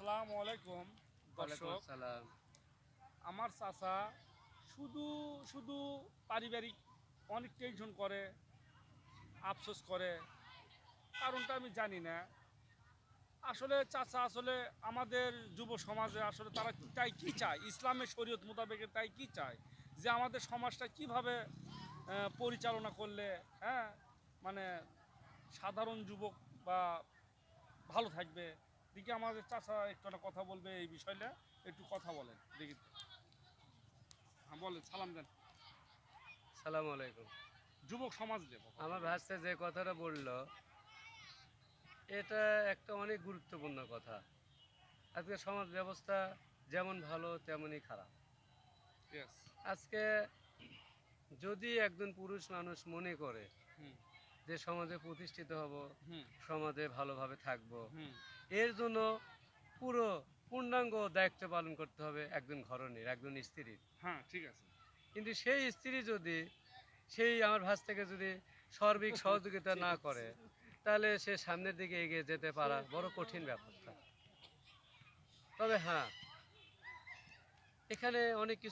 আসসালামু আলাইকুম দর্শক। আমার চাচা শুধু শুধু পারিবারিক অনেক টেনশন করে আফসোস করে। কারণটা আমি জানি না। আসলে চাচা আসলে আমাদের যুব সমাজে আসলে তারা তাই কি চায়? ইসলামের শরীয়ত মোতাবেক তাই কি চায়? যে আমাদের সমাজটা কীভাবে পরিচালনা করলে হ্যাঁ? মানে সাধারণ যুবক বা ভালো থাকবে। দেখি আমাদের চাচা একটু কথা বলবে এই বিষয়টা একটু কথা বলেন দেখি। হ্যাঁ বলেন সালাম দেন। সালাম আলাইকুম। যুবক সমাজ দেব আমার ভাষতে যে কথাটা বলল এটা একটা অনেক গুরুত্বপূর্ণ কথা। আজকে সমাজ ব্যবস্থা যেমন ভালো তেমনই খারাপ। আজকে যদি একজন পুরুষ মানুষ মনে করে যে সমাজে প্রতিষ্ঠিত হব সমাজে ভালোভাবে থাকব। এর জন্য পুরো পূর্ণাঙ্গ দায়িত্ব পালন করতে হবে একজন ঘরণীর একজন স্ত্রীর। হ্যাঁ ঠিক আছে। কিন্তু সেই স্ত্রী যদি সেই আমার ভাস থেকে যদি সার্বিক সহযোগিতা না করে তাহলে সে সামনের দিকে এগিয়ে যেতে পারা বড় কঠিন ব্যাপারটা। তবে হ্যাঁ এখানে অনেক কিছু